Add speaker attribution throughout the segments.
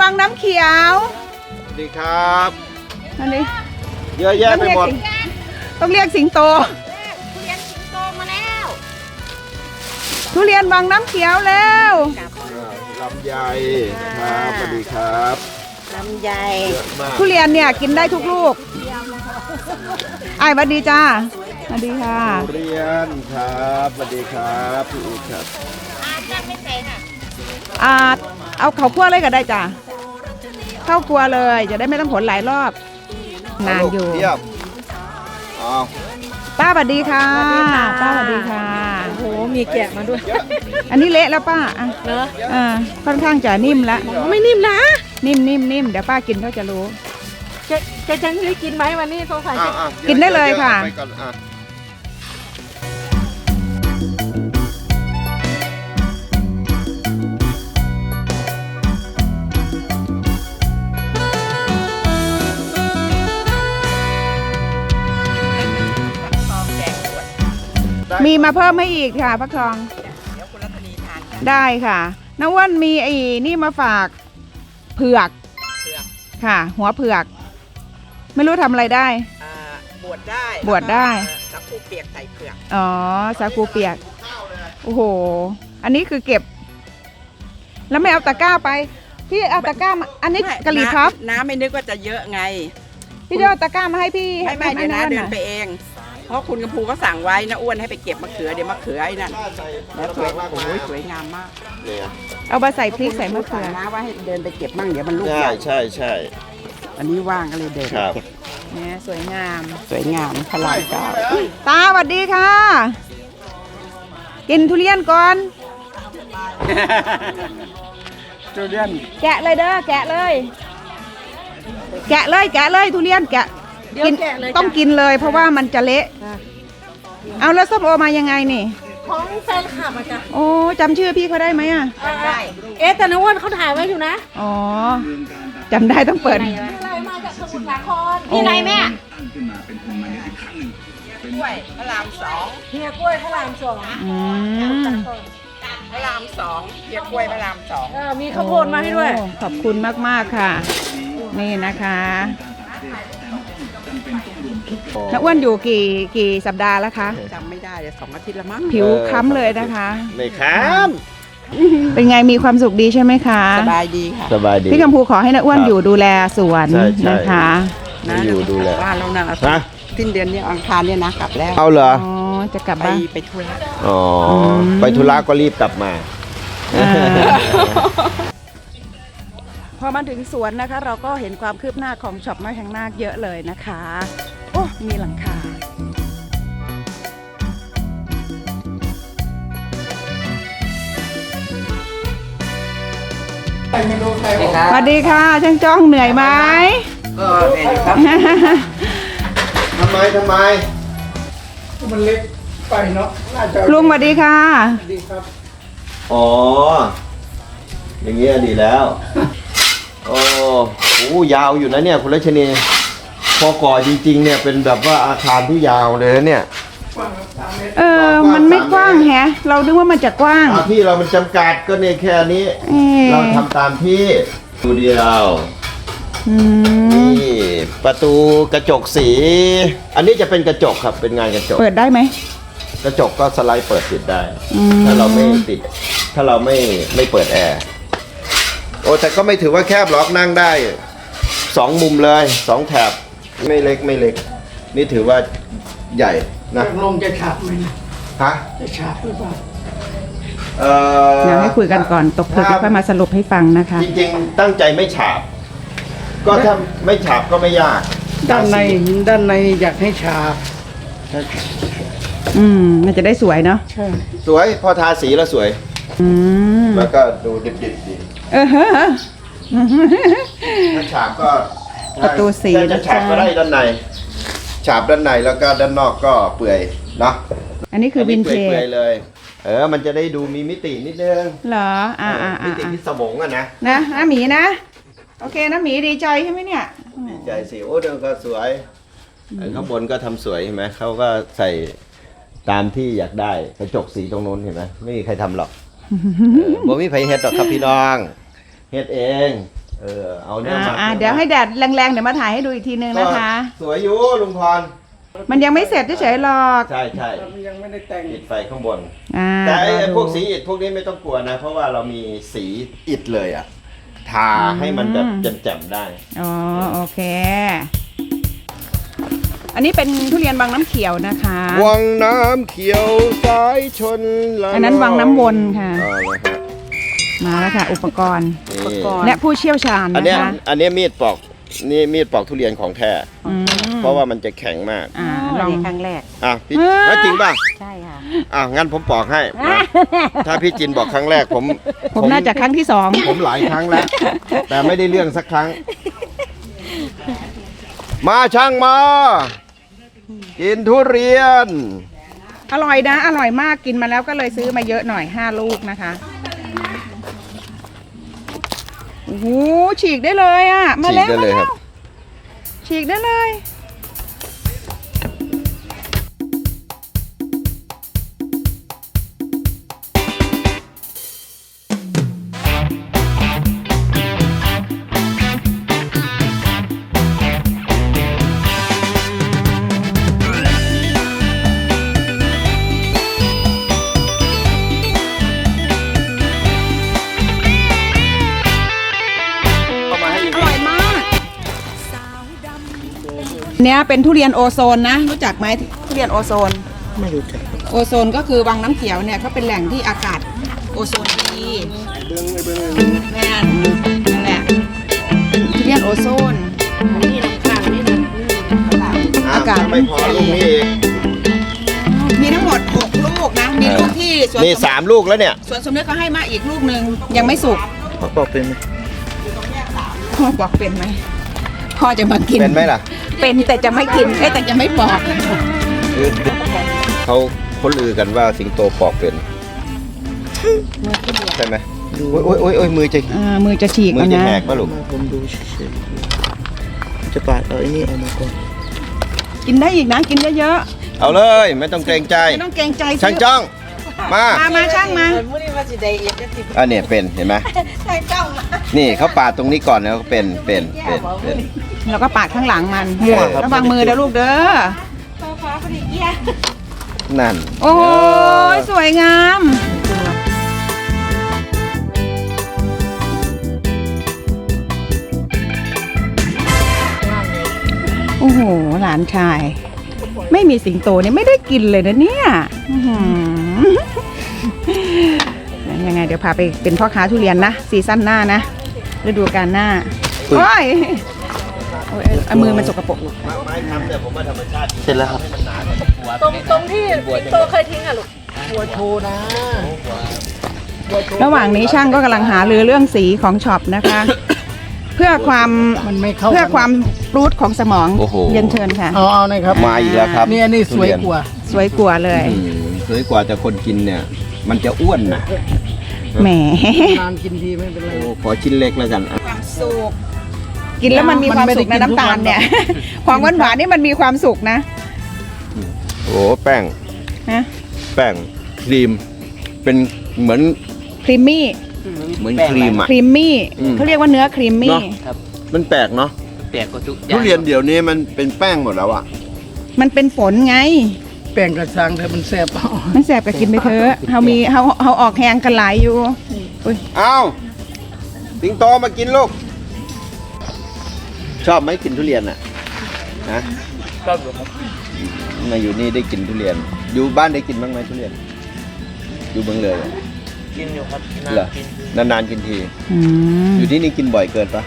Speaker 1: วังน้ำเขียว
Speaker 2: สวัสดีครับ
Speaker 1: อันนี้
Speaker 2: เยอะแยะไปหมด
Speaker 1: ต้องเรียกสิงโต
Speaker 3: ทุเรียนสิงโตมาแล้ว
Speaker 1: ทุเรียนวังน้ำเขียวแล้ว
Speaker 2: อ่าลำไยนะครับสวัสดีครับ
Speaker 3: ลำไย
Speaker 2: เยอะมาก
Speaker 1: ทุเรียนเนี่ยกินได้ทุกลูกไอ้ายหวัดดีจ้าสวัสดีค่ะ
Speaker 2: ทุเรียนครับสวัสดีครับพี่อู๊ดครับ
Speaker 3: อาจารย์ไม่ใส่ค่ะ
Speaker 1: อ่า เอาข้าวคั่วเลยก็ได้จ้า เข้าวครัวเลย จะได้ไม่ต้องผลหลายรอบ นานอยู่
Speaker 2: เทียบเอา
Speaker 1: ป้าสวัสดีค่ะ ป้าสวัสดีค่ะ
Speaker 3: โอ้โห มีแกะมาด้วย
Speaker 1: อันนี้เละแล้วป้าอะ
Speaker 3: เนอะ
Speaker 1: อ่าค่อนข้างจะนิ่มแล้ว
Speaker 3: ไม่นิ่มนะ
Speaker 1: นิ่มนิ่มนิ่มเดี๋ยวป้ากินเขาจะรู้
Speaker 3: จะจะจะได้กินไหมวันนี้สงสัย
Speaker 2: อะ
Speaker 3: จะ
Speaker 2: อะ
Speaker 1: กินได้เลยค่ะ
Speaker 2: ไปก่อนอะ
Speaker 1: มีมาเพิ่มให้อีกค่ะพักทองได้ค่ะน้าอ้วนมีไอ้นี่มาฝากเผือกค่ะ หัวเผือก ไม่รู้ทำอะไรได้
Speaker 4: อ่าบวชได้
Speaker 1: บวชได้
Speaker 4: สักคูเปียกใส่เผือก
Speaker 1: อ๋อสาคูเปียก โอ้โห อันนี้คือเก็บ แล้วไม่เอาตะกร้าไป พี่เอาตะกร้ามาอันนี้กะหรี่พับ
Speaker 4: น้ำไม่นึกว่าจะเยอะไง
Speaker 1: พี่จะเอาตะกร้ามาให้พี่
Speaker 4: ไม่ไม่
Speaker 1: ให้
Speaker 4: เดี๋ยวนะ
Speaker 1: ให้
Speaker 4: เดิน
Speaker 1: ห
Speaker 4: ไป
Speaker 1: อย
Speaker 4: เอง เพราะคุณกำพูก็สั่งไว้นะอ้วนให้ไปเก็บมะเขือเดี๋ยวมะเขือไอ้นั่นแล้วสวยโอ้ยสวยงามมาก
Speaker 2: เนี่ย
Speaker 1: เอามาใส่พริกใส่มะเขื
Speaker 4: สั่ง
Speaker 1: อ
Speaker 4: นะว่าให้เดินไปเก็บมั่งเดี๋ยวมันลูก
Speaker 2: ใช่
Speaker 4: ใหญ่
Speaker 2: ใช่ใช่
Speaker 4: อันนี้ว่างก็เลยเดิน
Speaker 2: ครับ
Speaker 4: เก็บ
Speaker 1: เนี่ยสวยงาม
Speaker 4: สวยงามพลายเก้า
Speaker 1: ตาสวัสดีค่ะ กินทุเรียนก่อน
Speaker 4: ทุเรียน
Speaker 1: แกะเลยเด้อแกะเลย แกะเลยแกะเลยทุเรียนแกะ
Speaker 3: เดี๋ยว
Speaker 1: กิน
Speaker 3: แกะเลย
Speaker 1: ต้องกินเลย เพราะว่ามันจะเละเอาแล้วส้มโอมายังไงนี่
Speaker 3: ของแฟนคลับอะจ้ะ
Speaker 1: โอ้จำชื่อพี่เขาได้ไหมอะ
Speaker 4: ได้
Speaker 3: เอ๊ะแต่นวันเขาถ่ายไว้อยู่นะ
Speaker 1: อ๋อจำได้ต้องเปิด
Speaker 3: อะไรมาจากสมุทรสาคร
Speaker 1: โอ้
Speaker 3: ที่ไหนแม่
Speaker 4: กล้วยพระรามสอง
Speaker 3: เฮียกล้วยพระรามสอง
Speaker 1: อืม
Speaker 4: พระรามสองเรียกกล้วยพระรามสอง
Speaker 3: เออมีข้าวโพดมาให้ด้วย
Speaker 1: โอ้ขอบคุณมาก ๆ ค่ะ นี่นะคะ น้าอ้วนอยู่กี่กี่สัปดาห์แล้วคะ
Speaker 4: จำไม่ได้เลยสองอาทิตย์ละมั้ง
Speaker 1: ผิวค้ำเลยนะคะ
Speaker 2: ไม่ค้าม
Speaker 1: เป็นไงมีความสุขดีใช่ไหมคะ
Speaker 4: สบายดีค่ะ
Speaker 2: สบายดี
Speaker 1: พี่กัมพูขอให้น้าอ้วน
Speaker 2: ครับ
Speaker 1: อยู่ดูแลสวน
Speaker 2: ใช่ใช่
Speaker 1: นะคะ
Speaker 2: มาอยู่ดูแล
Speaker 4: บ้านแล้วนะ
Speaker 2: ฮะ
Speaker 4: สิ้นเดือนเนี้อังคารเนี่ยนะกลับแล้ว
Speaker 2: เอาเหรอ
Speaker 1: อ๋อจะกลับ
Speaker 4: ไป
Speaker 1: บ้าน
Speaker 4: ไปทุระ
Speaker 2: อ๋ออ
Speaker 1: ม
Speaker 2: ไปธุระก็รีบกลับมา
Speaker 1: อ่า พอมาถึงสวนนะคะ เราก็เห็นความคืบหน้าของช็อปน้อยแห่งนาคเยอะเลยนะคะโอ้ มีหลังคาสวัสดีค่ะช่างจ้องเหนื่อยไหม
Speaker 4: ก็เนี่ยอยู่ครับ
Speaker 2: ทำไมทำไม
Speaker 1: ลุงสวัสดีค่ะ
Speaker 2: อ๋อ อย่างเงี้ยดีแล้ว โอ้โหยาวอยู่นะเนี่ย คุณรัชนี พอก่อจริงๆเนี่ยเป็นแบบว่าอาคารที่ยาวเลยนะเนี่ย
Speaker 1: เออ มันไม่กว้างแฮะ เรานึกว่ามันจะกว้าง
Speaker 2: อาที่เรามันจำกัดก็เนี่ยแค่นี้
Speaker 1: เอ๊ะ
Speaker 2: เราทำตามที่ดูเดียว
Speaker 1: อืม
Speaker 2: นี่ประตูกระจกสี อันนี้จะเป็นกระจกครับเป็นงานกระจก
Speaker 1: เปิดได้ไหม
Speaker 2: กระจกก็สไลด์เปิดปิดได้
Speaker 1: อืม
Speaker 2: ถ้าเราไม่ติด ถ้าเราไม่ไม่เปิดแอร์ โอ้แต่ก็ไม่ถือว่าแคบหรอกนั่งได้สองมุมเลยสองแถบ ไม่เล็กไม่เล็ก นี่ถือว่าใหญ่นะ
Speaker 5: ลงจะฉาบไหมนะ
Speaker 2: ฮะ
Speaker 5: จะฉาบหรือเปล่า
Speaker 2: เอ่อ
Speaker 1: เดี๋ยวให้คุยกันก่อนตกผลึกแล้วค่อยมาสรุปให้ฟังนะคะ
Speaker 2: จริงๆ ตั้งใจไม่ฉาบ ก็ถ้าไม่ฉาบก็ไม่ยาก
Speaker 5: ด้านในด้านในอยากให้ฉาบ
Speaker 1: อืมมันจะได้สวยเนาะ
Speaker 5: ใช่
Speaker 2: สวยพอทาสีแล้วสวย
Speaker 1: อืม
Speaker 2: แล้วก็ดูดิบๆดี
Speaker 1: เออฮะ
Speaker 2: ถ้าฉาบก็
Speaker 1: ประตูสี
Speaker 2: จะ
Speaker 1: นะ
Speaker 2: ฉาบก็ได้ด้านใน ฉาบด้านในแล้วก็ด้านนอกก็เปื่อยเนาะ
Speaker 1: อันนี้คือวินเท
Speaker 2: ปื่อย
Speaker 1: จ
Speaker 2: ๆเลย เออ มันจะได้ดูมีมิตินิดนึง
Speaker 1: เหรออ่าอ่า
Speaker 2: มิ
Speaker 1: อ่า
Speaker 2: ติที่สมองอะนะ
Speaker 1: นะนะหมีนะ โอเคนะหมีดีใจใช่ไหมเนี่ย
Speaker 2: ดีใจสิโอ้เดี๋ยวก็สวยไอ้ข้างบนก็ทำสวยเห็นไหมเขาก็ใส่ตามที่อยากได้กระจกสีตรงนู้นเห็นไหมไม่มีใครทำหรอกเออบ่มีไผเฮ็ดหรอกครับพี่น้องเฮ็ดเอง เออเอาเนี่ย
Speaker 1: อ่า
Speaker 2: มา
Speaker 1: อ่าเดี๋ยวให้แดดแรงๆเดี๋ยวมาถ่ายให้ดูอีกทีนึงนะคะ
Speaker 2: สวยอยู่ลุงพร
Speaker 1: มันยังไม่เสร็จเฉยๆหรอก
Speaker 2: ใช่ใช่
Speaker 5: ยังไม่ได้แต่ง
Speaker 2: อิฐไฟข้างบน
Speaker 1: อ่า
Speaker 2: แต่ไอ้
Speaker 1: รอ
Speaker 2: ไอ้
Speaker 1: ดู
Speaker 2: พวกสีอิฐพวกนี้ไม่ต้องกลัวนะ เพราะว่าเรามีสีอิฐเลยอะทาให้มันแบบแจ่มๆได้
Speaker 1: อ๋อโอเค อันนี้เป็นทุเรียนบางน้ำเขียวนะคะ
Speaker 2: วังน้ำเขียวสายชนละ
Speaker 1: อันนั้นวังน้ำวนค่ะ
Speaker 2: เอาละครับ
Speaker 1: มาแล้วค่ะ อุปกรณ์
Speaker 2: นี่
Speaker 1: และผู้เชี่ยวชาญ
Speaker 2: อัน
Speaker 1: นะ
Speaker 2: เนี้ย
Speaker 1: คะ
Speaker 2: อันเนี้ยมีดปอกนี่มีดปอกทุเรียนของแท้
Speaker 1: อืม
Speaker 2: เพราะว่ามันจะแข็งมาก
Speaker 1: อ่าลอง
Speaker 3: ครั้งแรก
Speaker 2: อะพี่
Speaker 1: เออ
Speaker 2: แล้วจริงป่ะ
Speaker 3: ใช่ค่ะ
Speaker 2: อะงั้นผมปอกให้นะถ้าพี่จินบอกครั้งแรกผม
Speaker 1: ผมน่าจะครั้งที่สอง
Speaker 2: ผมหลายครั้งแล้ว แต่ไม่ได้เรื่องสักครั้ง มาช่างมา กินทุเรียน
Speaker 1: อร่อยนะ อร่อยมากกินมาแล้วก็เลยซื้อมาเยอะหน่อยห้าลูกนะคะ โอ้โหฉีกได้เลยอะ มาแล้ว
Speaker 2: ฉีกได้เลยครับ
Speaker 1: มาแวฉีกได้เลย เนี้ยเป็นทุเรียนโอโซนนะ รู้จักไหมทุเรียนโอโซน
Speaker 5: ไม่รู้จัก
Speaker 1: โอโซนก็คือวังน้ำเขียวเนี่ยเขาเป็นแหล่งที่อากาศโอโซนดีแม่นนั่นแหละทุเรียนโอโซน
Speaker 3: นี่น้ำข้างนี่นะ
Speaker 2: อะ
Speaker 1: อากาศ
Speaker 2: ไม่พอลูกนี้อีก
Speaker 1: มีทั้งหมด6ลูกนะ มีลูกที่สวน
Speaker 2: นี่
Speaker 1: สม
Speaker 2: สามลูกแล้วเนี่ย
Speaker 1: สวนสมเด็จเขาให้มาอีกลูกหนึ่งยังไม่สุก
Speaker 5: บอกเป็นไหม
Speaker 1: พ่อบอกเป็นไหม พ่อจะมากิน
Speaker 2: เป็นไหมล่ะ
Speaker 1: เป็นแต่จะไม่กินเอ้ยแต่จะไม่บอก
Speaker 2: เขาคนลือกันว่าสิงโตปอกเป็นใช่ไหมโอ้ยโอ้ยโอ้ยโอ้ยมือจะ
Speaker 1: อ่ามือจะฉีก
Speaker 2: มือ
Speaker 1: แล้ว
Speaker 2: จะ
Speaker 1: นะ
Speaker 2: แหกป่ะลูก
Speaker 5: มาผมดูเฉยๆจะปาดเอาไอ้นี่ออกมาก่อน
Speaker 1: กินได้อีกนะกินเยอะ
Speaker 2: เอาเลย ไม่ต้องเกรงใจ
Speaker 1: ๆไม่ต้องเกรงใจ
Speaker 2: ช่างจ้อง มา
Speaker 1: มามาช่างมา
Speaker 3: มื่อนี้ว่าสิได้เอ็ดได้สิ
Speaker 2: อันนี้เป็นเห็นไหม
Speaker 1: ช่างจ้องมา
Speaker 2: นี่เขาปาดตรงนี้ก่อนแล้วก็เป็นเป็นเป็นเป็น
Speaker 1: แล้วก็ปาดข้างหลังมัน
Speaker 2: เออ
Speaker 1: ระวังมือเด้อลูกเด้อ
Speaker 2: นั่น
Speaker 1: โอ้ยสวยงามโอ้โหหลานชาย ไม่มีสิงโตเนี่ยไม่ได้กินเลยนะเนี่ยอื้อหือ ยังไงเดี๋ยวพาไปเป็นพ่อค้าทุเรียนนะซีซั่นหน้านะฤดูกาลหน้าโอ้ยโอ้ยเอามือมันสกปรกลูก
Speaker 2: ไม้ทำแต่ผมว่าธรรมชาติ
Speaker 5: เสร็จแล้วครับ
Speaker 3: ตรงตรงที่สิงโตเคยทิ้งอะลูก
Speaker 5: บัวโชว์นะ
Speaker 1: ระหว่างนี้ช่างก็กำลังหารือเรื่องสีของช็อปนะคะ เพื่อความ
Speaker 5: มันไม่เข้า
Speaker 1: เพื่อความรูทของสมอง
Speaker 2: โอ้โห
Speaker 1: เรียนเชิญค่ะ
Speaker 5: เอาเอาหน่อยครับ
Speaker 2: มาอีกแล้วครับ
Speaker 5: นี่อันนี้สวยกว่า
Speaker 1: สวยกว่าเลย
Speaker 2: อืม สวยกว่าแต่คนกินเนี่ย มันจะอ้วนนะ
Speaker 1: แหม
Speaker 5: นานกินทีไม่เป็นไร
Speaker 2: โอ้ขอชิ้นเล็กแล้วกันอะ
Speaker 1: ความสุข กินแล้วมันมีความ
Speaker 5: มันไม่ได้
Speaker 1: สุขนะ
Speaker 5: กินทุก
Speaker 1: น้ำตา
Speaker 5: วั
Speaker 1: ล
Speaker 5: น
Speaker 1: เนี่ย ของหวานหวานๆนี่มันมีความสุขนะ
Speaker 2: โอ้แป้ง
Speaker 1: ฮะ
Speaker 2: แป้งครีม เป็นเหมือน
Speaker 1: ครีมมี่
Speaker 2: เหมือนครีมอะ
Speaker 1: ครีมมี่
Speaker 2: อืม
Speaker 1: เขาเรียกว่าเนื้อครีมมี่
Speaker 2: เนอะ มันแปลกเนาะ
Speaker 6: แปลกกว่าทุกอ
Speaker 2: ทุ
Speaker 6: ย่าง
Speaker 2: เรียนเดี๋ยวนี้มันเป็นแป้งหมดแล้วอะ
Speaker 1: มันเป็นฝนไง
Speaker 5: แป้งกระซังแต่มันแซ่บเอา
Speaker 1: มันแสบกับกินไปเถอะเฮามีเฮาเฮาออกแหงกันหลายอยู่
Speaker 2: เอาสิงโตมากินลูก ชอบไหมกินทุเรียนอะนะ
Speaker 6: ชอบอยู่ครับ
Speaker 2: มาอยู่นี่ได้กินทุเรียน อยู่บ้านได้กินบ้างไหมทุเรียน อยู่เมืองเลยอะ
Speaker 6: กินอยู่ครับ
Speaker 2: เหรอ
Speaker 6: นานกิน
Speaker 2: นานๆกินที
Speaker 1: อืม
Speaker 2: อยู่ที่นี่กินบ่อยเกินปะ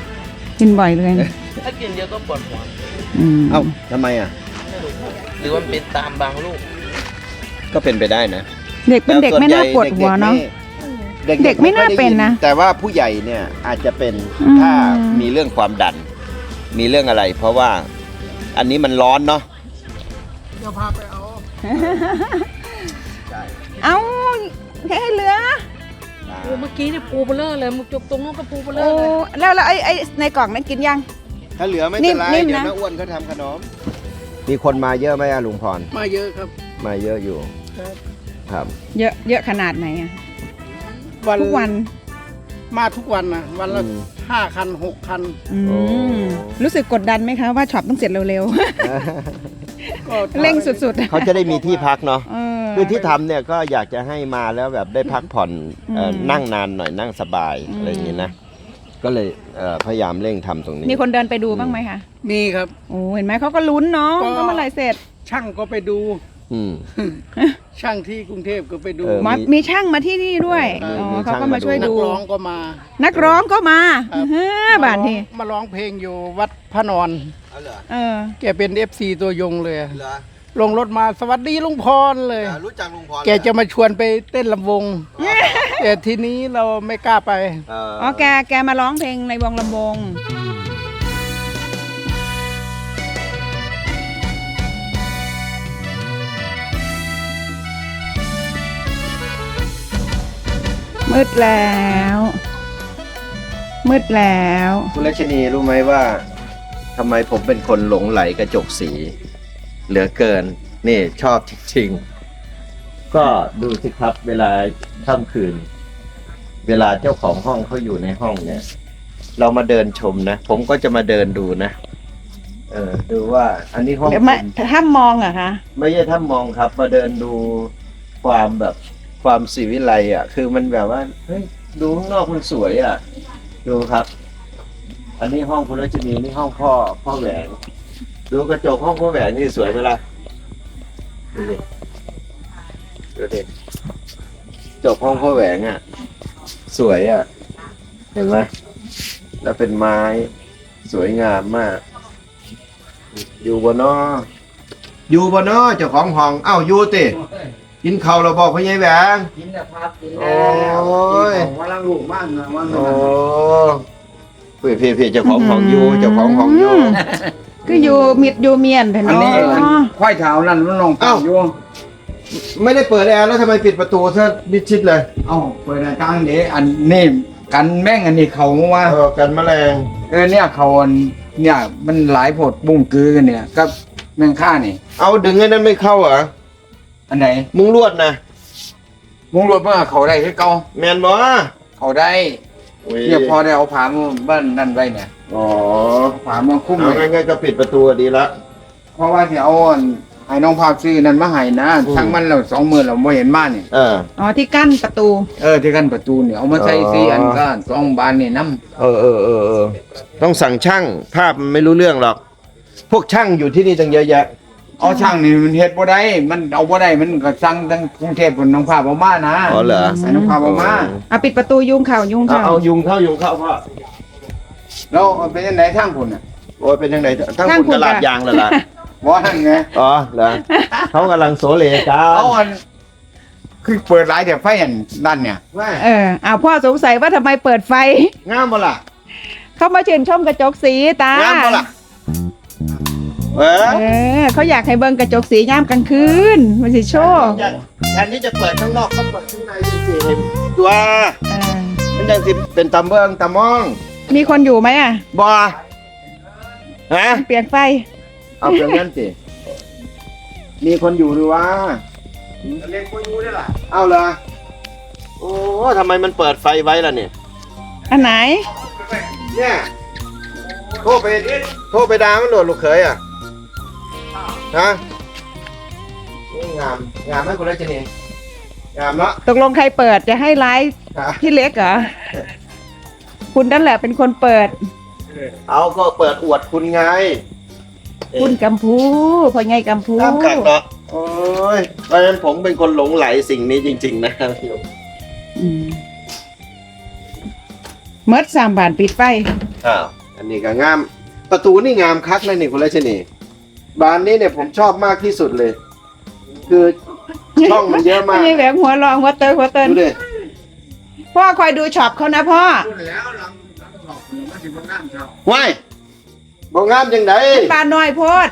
Speaker 1: กินบ่อยเลย
Speaker 6: ถ้ากินเยอะก็ปวดหัว
Speaker 1: อืม
Speaker 2: เอ้าทำไมอะ
Speaker 6: หรือว่ามันเป็นตามบางลูก
Speaker 2: ก็เป็นไปได้นะ
Speaker 1: เด็กเป็นเด็กไม่น่าปวดหัวเนาะ
Speaker 2: เด็กๆ
Speaker 1: เด็กไม่น่าเป็นนะ
Speaker 2: แต่ว่าผู้ใหญ่เนี่ยอาจจะเป็น
Speaker 1: อืม
Speaker 2: ถ้ามีเรื่องความดัน มีเรื่องอะไร เพราะว่าอันนี้มันร้อนเนาะ
Speaker 5: เดี๋ยวพาไปเอา
Speaker 1: เอาแค่ให้เหลือ
Speaker 3: โอ้เมื่อกี้เนี่ยปูเบลเลอร์เลยมุกจุกตรงนู้นก็ปูเบลเลอ
Speaker 1: โอ้
Speaker 3: ร์เลย
Speaker 1: แล้วแล้วไอ้ไอ้ในกล่องนั้นกินยัง
Speaker 2: ถ้าเหลือไม่เป็นไร
Speaker 1: นิ่มๆ
Speaker 2: เดี๋ยว
Speaker 1: นะ
Speaker 2: น้าอ้วนเขาทำขนม มีคนมาเยอะไหมอะลุงพร
Speaker 5: มาเยอะครับ
Speaker 2: มาเยอะอยู่
Speaker 5: ครับ
Speaker 2: ครับ
Speaker 1: เยอะเยอะขนาดไหนอะ
Speaker 5: วัน
Speaker 1: ทุกวัน
Speaker 5: มาทุกวันนะวันละ
Speaker 2: อืม
Speaker 5: ห้าคันหกคัน
Speaker 1: อื
Speaker 2: โอ้
Speaker 1: มรู้สึกกดดันไหมคะว่าช็อปต้องเสร็จเร็ว
Speaker 5: ก็
Speaker 1: ๆ เร่งสุดๆ
Speaker 2: เขาจะได้มีที่พักเนาะ
Speaker 1: เออ
Speaker 2: คือที่ทำเนี่ยก็อยากจะให้มาแล้วแบบได้พักผ่อนเอ่ออ
Speaker 1: ม
Speaker 2: นั่งนานหน่อยนั่งสบาย
Speaker 1: อืม
Speaker 2: อะไรอย่างนี้นะ ก็เลยเอ่อพยายามเร่งทำตรงนี้
Speaker 1: มีคนเดินไปดูบ้างไหมคะ
Speaker 5: มีครับ
Speaker 1: โอ้เห็นไหมเขาก็ลุ้นเนาะ
Speaker 5: ก็
Speaker 1: ก็เมื่อไหรเสร็จ
Speaker 5: ช่างก็ไปดู
Speaker 2: อืม
Speaker 5: ช่างที่กรุงเทพก็ไปดู
Speaker 2: เออ
Speaker 1: หมอมีช่างมาที่นี่ด้วย
Speaker 2: เออ
Speaker 1: อ๋อ
Speaker 2: มี
Speaker 1: เขา
Speaker 2: ช่าง
Speaker 1: ก็
Speaker 2: มา
Speaker 1: มาช่วย
Speaker 2: ดู
Speaker 5: นั
Speaker 1: ดู
Speaker 5: กร้องก็มา
Speaker 1: นักร้องก็มา
Speaker 5: ครับ
Speaker 1: เฮ้อบ้านที่
Speaker 5: มาร้องเพลงอยู่วัดพระนอน
Speaker 1: เออ
Speaker 5: แกเป็น FC ตัวยงเลย ลงรถมาสวัสดีลุงพรเลย
Speaker 2: รู้จักลุงพร
Speaker 5: แกจะมาชวนไปเต้นลำวง แต่ทีนี้เราไม่กล้าไป
Speaker 1: อ๋อแกแกมาร้องเพลงในวงลำวง มืดแล้ว มืดแล้ว
Speaker 2: คุณรัชนีรู้ไหมว่าทำไมผมเป็นคนหลงไหลกระจกสี เหลือเกิน นี่ชอบจริงๆก็ดูสิครับเวลาค่ำคืน เวลาเจ้าของห้องเขาอยู่ในห้องเนี่ย เรามาเดินชมนะ ผมก็จะมาเดินดูนะ เออ ดูว่าอันนี้ห้อง
Speaker 1: เดี๋ยวมา
Speaker 2: คุณ
Speaker 1: ถ้ามองเหรอะคะ
Speaker 2: ไม่ใช่ถ้ามองครับ มาเดินดูความแบบความสีวิไลอะ คือมันแบบว่าเฮ้ยดูข้างนอกมันสวยอะ ดูครับ อันนี้ห้องคุณรัชนีนี่ห้องพ่อพ่อแหวน ดูกระจกห้องพ่อแหวนนี่สวยไหมล่ะดูดิดูดิกระจกห้องพ่อแหวนอะ สวยอะ เห็นไหมแล้วเป็นไม้ สวยงามมาก อยู่บนนออยู่บ่เนาะเจ้าของห้อง เอ้าอยู่ติกินข้าวเราบอกพ่อใหญ่แหวง
Speaker 5: กินแล้วครับกิน
Speaker 2: โอ้ย
Speaker 5: ว่าลังลูกมากนะว่า
Speaker 2: โอ้พี่พี่พี่เจ้าของห้องอยู่เจ้าของห้องอยู่
Speaker 1: คืออยู่มิดอยู่เมียนแผ่น
Speaker 7: อัน
Speaker 1: เนา
Speaker 7: นี้ะควายเท้านั่นมันลงเปล่า
Speaker 2: เอ้า
Speaker 7: อยู่
Speaker 2: ไม่ได้เปิดแอร์แล้วทำไมปิดประตูซะมิดชิดเลย
Speaker 7: เอ้าเปิดกลางเดี๋ยวอันนี้กันแม่งอันนี้เขาว่า
Speaker 2: เออกันแมลง
Speaker 7: เออเนี่ยเขาอันเนี่ยมันหลายผดบุ้งกือกันเนี่ยกับแมงค่านี่
Speaker 2: เอาดึงไอ้นั้นไม่เข้าเหรอ
Speaker 7: อันไหน
Speaker 2: มุงลวดนะ
Speaker 7: มุงรถเมื่อเขาได้คือเก่า
Speaker 2: แมนบ่
Speaker 7: เขาได้เนี่ยพอได้เอาผามาบ้านนั่นไว้เนี่ย
Speaker 2: อ๋อ
Speaker 7: เอาผามาคุ้ม
Speaker 2: เอา
Speaker 7: ไว้
Speaker 2: ง่ายๆก็ปิดประตูดีละ
Speaker 7: เพราะว่าที่เอาอันให้น้องภาพซื้อนั่นมาให้นะ
Speaker 2: อืม
Speaker 7: ทั้งมันแล้วสองหมื่นเราไม่เห็นบ้านนี่
Speaker 2: เออ
Speaker 1: อ๋อที่กั้นประตู
Speaker 7: เออที่กันประตูเนี่ยเอามาใส่
Speaker 2: อ๋อ
Speaker 7: ซีอันก็สองบานนี่น้ำ
Speaker 2: เออเออเออเออต้องสั่งช่างภาพมันไม่รู้เรื่องหรอก พวกช่างอยู่ที่นี่ตั้งเยอะแยะ
Speaker 7: เอาช่างนี่มันเฮ็ดบ่ได้มันเอาบ่ได้มันก็สั่งทั้งกรุงเทพฯพุ่นน้องภาพเอามานะ
Speaker 2: อ๋อเหรอ
Speaker 7: ใส่น้องภาพเอามา
Speaker 1: เอาปิดประตูยุงเข่ายุง
Speaker 2: เอา
Speaker 1: เข่า
Speaker 2: เอายุงเข้ายุงเข้าพ่อ
Speaker 7: แล้วเอาไปจังไดทางพุ่นน่ะ
Speaker 2: โอ้ยเป็นยังไงทั้งคุณกระลาดยางเลยล่ะ
Speaker 7: บ่นั่นไง
Speaker 2: อ๋อเหรอเขากำลังโสเลกัน
Speaker 7: เอาอันคือเปิดหลายแต่ไฟอันนั่นเนี่ย
Speaker 2: แม่
Speaker 1: เออเอาพ่อสงสัยว่าทำไมเปิดไฟ
Speaker 2: งามบ่ล่ะ
Speaker 1: เขามาชื่นชมกระจกสีตางา
Speaker 2: มบ่ล่ะเออ
Speaker 1: เออเขาอยากให้เบิ่งกระจกสียามกลางคืนมันสิโชว์
Speaker 2: แทนที่จะเปิดข้างนอกเขาเปิดข้างในสิเห็นตัว
Speaker 1: เออ
Speaker 2: มันยังสิเป็นตำเบิงตำมอง
Speaker 1: มีคนอยู่ไหมอะ
Speaker 2: บ่ฮะ
Speaker 1: เปลี่ยนไฟ
Speaker 2: เอาเพียงนั้นสิมีคนอยู่หรือวะ
Speaker 7: เล่นบ่อยู่ได้ล่ะ
Speaker 2: เอาเหรอโอ้ทำไมมันเปิดไฟไว้ล่ะเนี่ย
Speaker 1: อันไหน
Speaker 2: เนี่ยโทรไปโทรไปดามันโหลดลูกเขยอะฮะนี่งามงามไหมคุณรัชนีงามเนาะ
Speaker 1: ตกลงใครเปิดจะให้ไลฟ์
Speaker 2: ฮะ
Speaker 1: พี่เล็กเหรอ คุณนั่นแหละเป็นคนเปิด
Speaker 2: เอาก็เปิดอวดคุณไง
Speaker 1: คุณกัมพูพ่อไงกัมพู
Speaker 2: ตามกักเนาะโอ้ยเพราะฉะนั้นผมเป็นคนหลงไหลสิ่งนี้จริง ๆ นะ
Speaker 1: อืมเมดสามบานปิดไฟ
Speaker 2: อ้าวอันนี้ก็งาม ประตูนี่งามคักเลยนี่คุณรัชนีบานนี้เนี่ยผมชอบมากที่สุดเลย คือช่องมันเยอะมา
Speaker 1: ไม่
Speaker 2: ก
Speaker 1: ใช่แบบหัวรองหัวเตยหัวเติน
Speaker 2: ดูดิ
Speaker 1: พ่อคอยดูช็อปเขานะพ่อ
Speaker 7: พูดแล้วหลังหลังสอบมันสิบ่งามครับ
Speaker 2: ว้ายบ่งามจังได
Speaker 1: บานน้อยโพด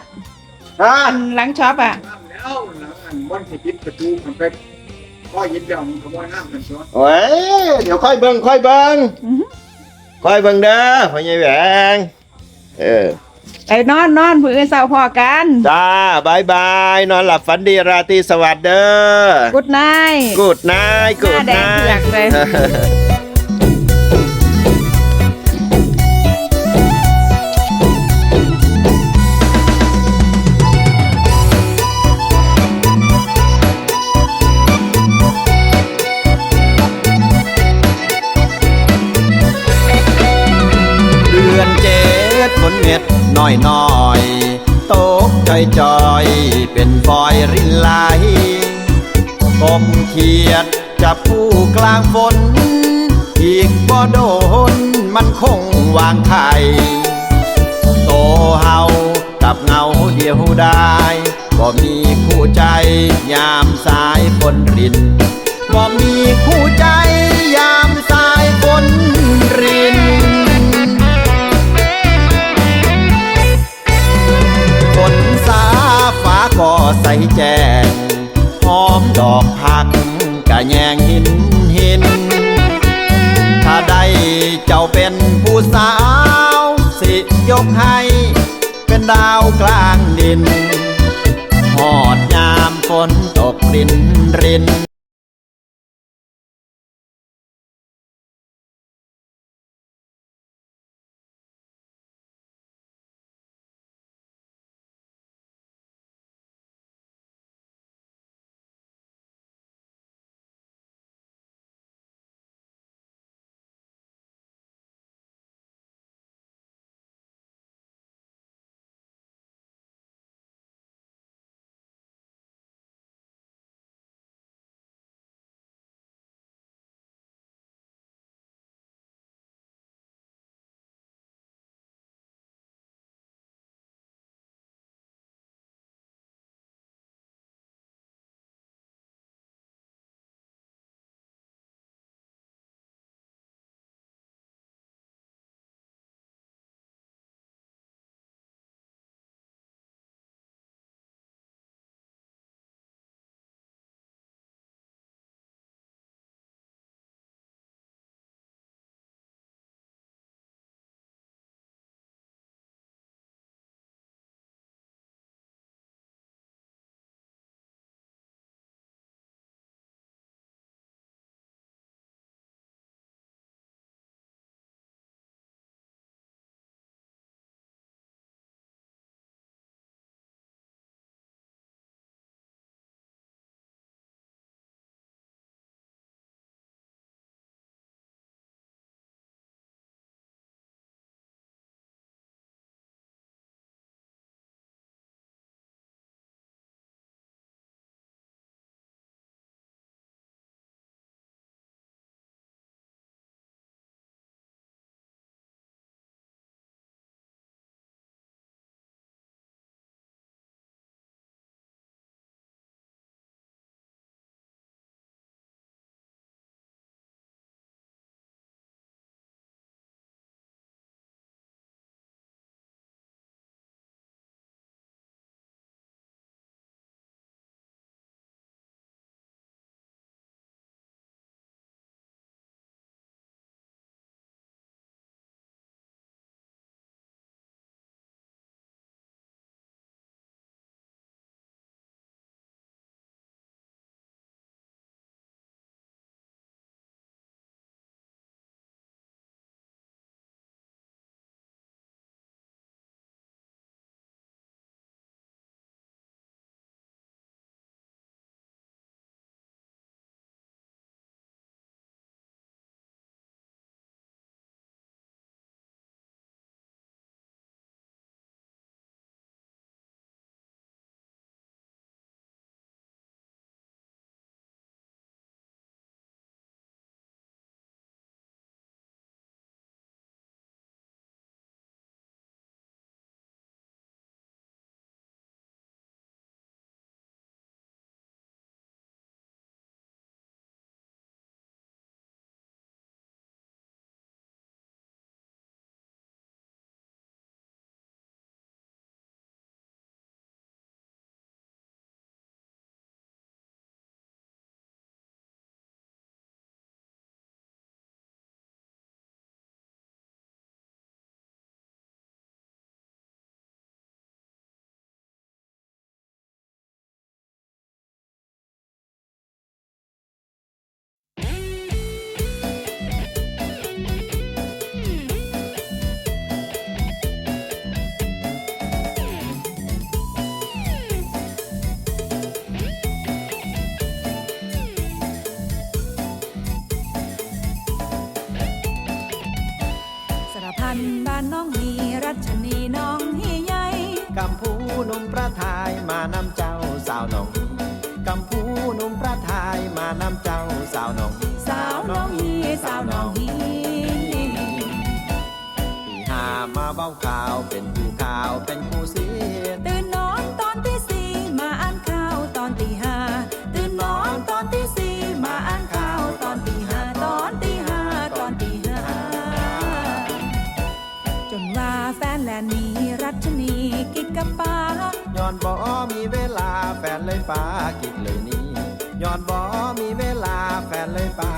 Speaker 2: ฮะ
Speaker 1: อันหลังช็อปอะ
Speaker 7: งามแล้วหลังอันบ่สิปิดประตูมันไปพอยินเดียวมันก็บ่งามกันตัว
Speaker 2: โอ้ยเดี๋ยวค่อยเบิ่งค่อยเบิ่ง
Speaker 1: อือหือ
Speaker 2: ค่อยเบิ่งเด้อพ่อใหญ่แหวงเออ
Speaker 1: ไอ้นอนนอนผู้อื่นเศร้าพอกัน
Speaker 2: จ้าบายบายนอนหลับฝันดีราตรีสวัสดิ์เด้อ
Speaker 1: กุดนาย
Speaker 2: กูดนาย
Speaker 1: ห
Speaker 2: กู
Speaker 1: น้า
Speaker 2: ด
Speaker 1: แดง
Speaker 2: นา
Speaker 1: เผือกเลย
Speaker 2: ย ม็ดน้อยน้อยตกจอยจอยเป็นฟอยรินไหลกบเขียดจับผู้กลางฝน อีกบ่โดนมันคงวางไข่โตเฮากับเงาเดียวได้บ่มีคู่ใจยามสายฝนรินบ่มีคู่ใจยาม ก็ใส่แจงหอมดอกผักกะแยงหินหิน ถ้าได้เจ้าเป็นผู้สาว สิยกให้ เป็นดาวกลางดินหอดยามฝนตกรินริน
Speaker 8: ตีสี่มาอ่านข่าวตอนตีห้าตอนตีห้าตอนตีห้าจนว่าแฟนแลนนี้รัชนีกิดกับป้า
Speaker 2: ย้อนบ่มีเวลาแฟนเลยปากิดเลยนี้ย้อนบ่มีเวลาแฟนเลยปา